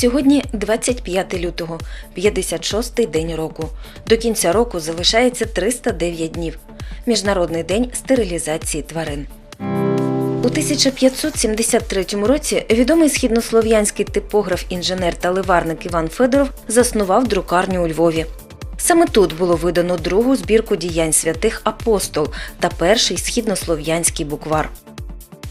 Сьогодні 25 лютого, 56-й день року. До кінця року залишається 309 днів. Міжнародний день стерилізації тварин. У 1573 році відомий східнослов'янський типограф-інженер та ливарник Іван Федоров заснував друкарню у Львові. Саме тут було видано другу збірку діянь святих апостол та перший східнослов'янський буквар.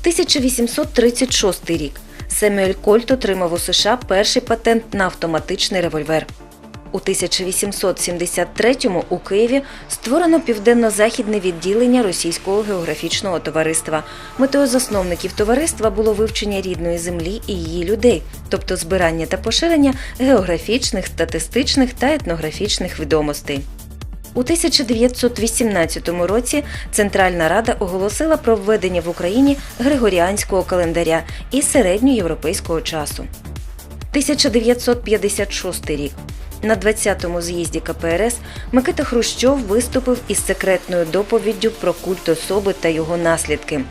1836 рік. Семюель Кольт отримав у США перший патент на автоматичний револьвер. У 1873-му у Києві створено південно-західне відділення Російського географічного товариства. Метою засновників товариства було вивчення рідної землі і її людей, тобто збирання та поширення географічних, статистичних та етнографічних відомостей. У 1918 році Центральна Рада оголосила про введення в Україні Григоріанського календаря і середньоєвропейського часу. 1956 рік. На 20-му з'їзді КПРС Микита Хрущов виступив із секретною доповіддю про культ особи та його наслідки.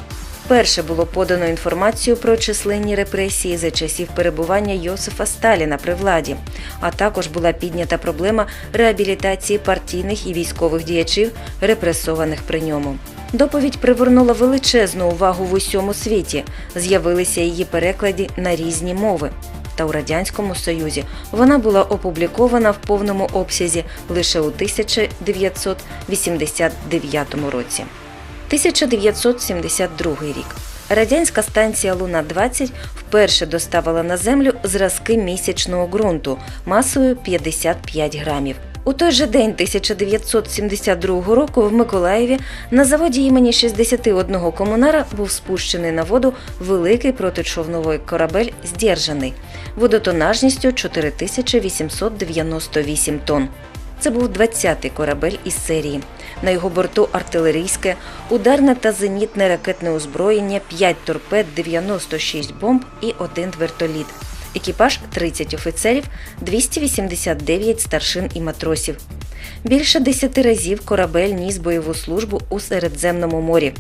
Перше було подано інформацію про численні репресії за часів перебування Йосифа Сталіна при владі, а також була піднята проблема реабілітації партійних і військових діячів, репресованих при ньому. Доповідь привернула величезну увагу в усьому світі. З'явилися її переклади на різні мови. Та у радянському союзі вона була опублікована в повному обсязі лише у 1989 році. 1972 рік. Радянська станція Луна 20 вперше доставила на землю зразки місячного ґрунту масою 55 грамів. У той же день 1972 року в Миколаєві на заводі імені 61 комунара був спущений на воду великий протичовновий корабель «Здержаний» водотонажністю 4898 тонн. Це був 20-й корабель із серії. На його борту артилерійське, ударне та зенітне ракетне озброєння, 5 торпед, 96 бомб і один вертоліт. Екіпаж 30 офіцерів, 289 старшин і матросів. Більше 10 разів корабель ніс бойову службу у Середземному морі.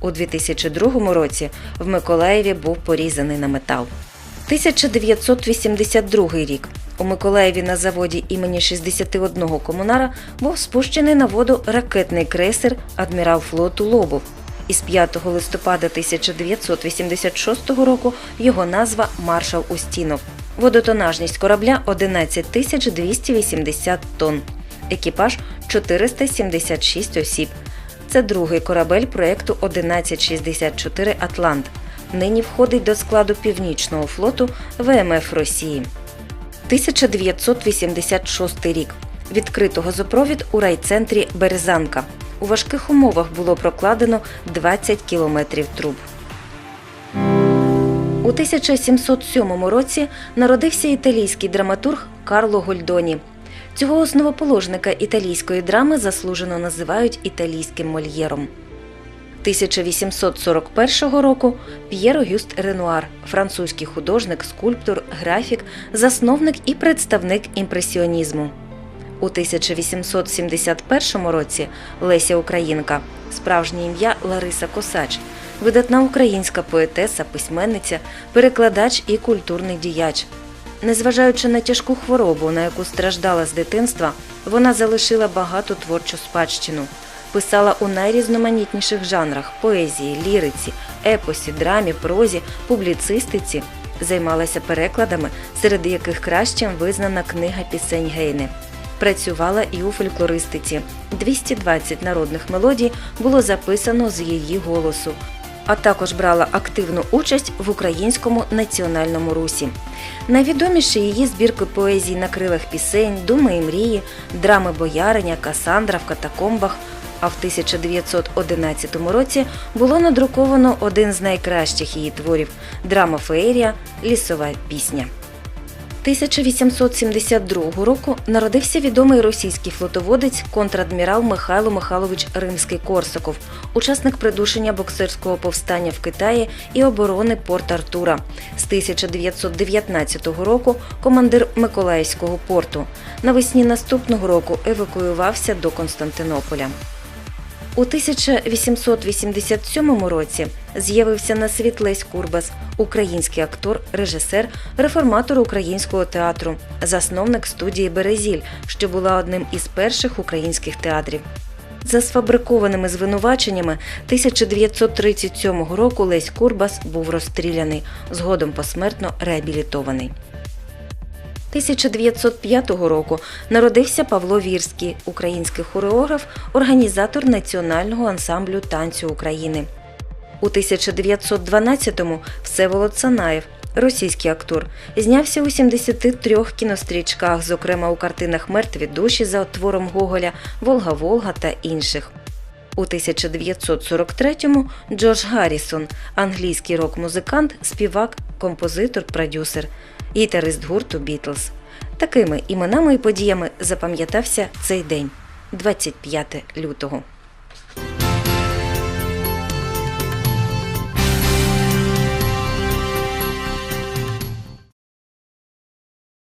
У 2002 році в Миколаєві був порізаний на метал. 1982 рік. У Миколаєві на заводі імені 61 комунара був спущений на воду ракетний крейсер адмірал флоту Лобов. Із 5 листопада 1986 року його назва Маршал Устінов. Водотонажність корабля 11 тисяч 280 тонн. Екіпаж 476 осіб. Це другий корабель проєкту 1164 Атлант. Нині входить до складу Північного флоту ВМФ Росії. 1986 рік. Відкрито газопровід у райцентрі Березанка. У важких умовах було прокладено 20 кілометрів труб. У 1707 році народився італійський драматург Карло Гольдоні. Цього основоположника італійської драми заслужено називають італійським мольєром. 1841 року П'єр Огюст Ренуар, французький художник, скульптор, графік, засновник і представник імпресіонізму. У 1871 році Леся Українка, справжнє ім'я Лариса Косач, видатна українська поетеса, письменниця, перекладач і культурний діяч. Незважаючи на тяжку хворобу, на яку страждала з дитинства, вона залишила багату творчу спадщину. Писала у найрізноманітніших жанрах поезії, ліриці, епосі, драмі, прозі, публіцистиці. Займалася перекладами, серед яких кращим визнана книга пісень Гейне. Працювала і у фольклористиці. 220 народних мелодій було записано з її голосу, а також брала активну участь в українському національному русі. Найвідоміші її збірки поезій на крилах пісень, думи і мрії, драми бояриня, Касандра в катакомбах. А в 1911 році було надруковано один з найкращих її творів драма Феерія Лісова пісня. 1872 року народився відомий російський флотоводець контрадмірал Михайло Михайлович Римський-Корсаков, учасник придушення боксерського повстання в Китаї і оборони Порт Артура. З 1919 року командир Миколаївського порту. Навесні наступного року евакуювався до Константинополя. У 1887 році з'явився на світ Лесь Курбас, український актор, режисер, реформатор українського театру, засновник студії Березіль, що була одним із перших українських театрів. За сфабрикованими звинуваченнями 1937 року Лесь Курбас був розстріляний, згодом посмертно реабілітований. 1905 року народився Павло Вірський, український хореограф, організатор Національного ансамблю танцю України. У 1912-му Всеволод Санаєв, російський актор, знявся у 73 кінострічках, зокрема у картинах Мертві душі за твором Гоголя, Волга Волга та інших. У 1943-му Джордж Гаррісон, англійський рок-музикант, співак, композитор, продюсер, гітарист гурту Бітлз. Такими іменами і подіями запам'ятався цей день 25 лютого.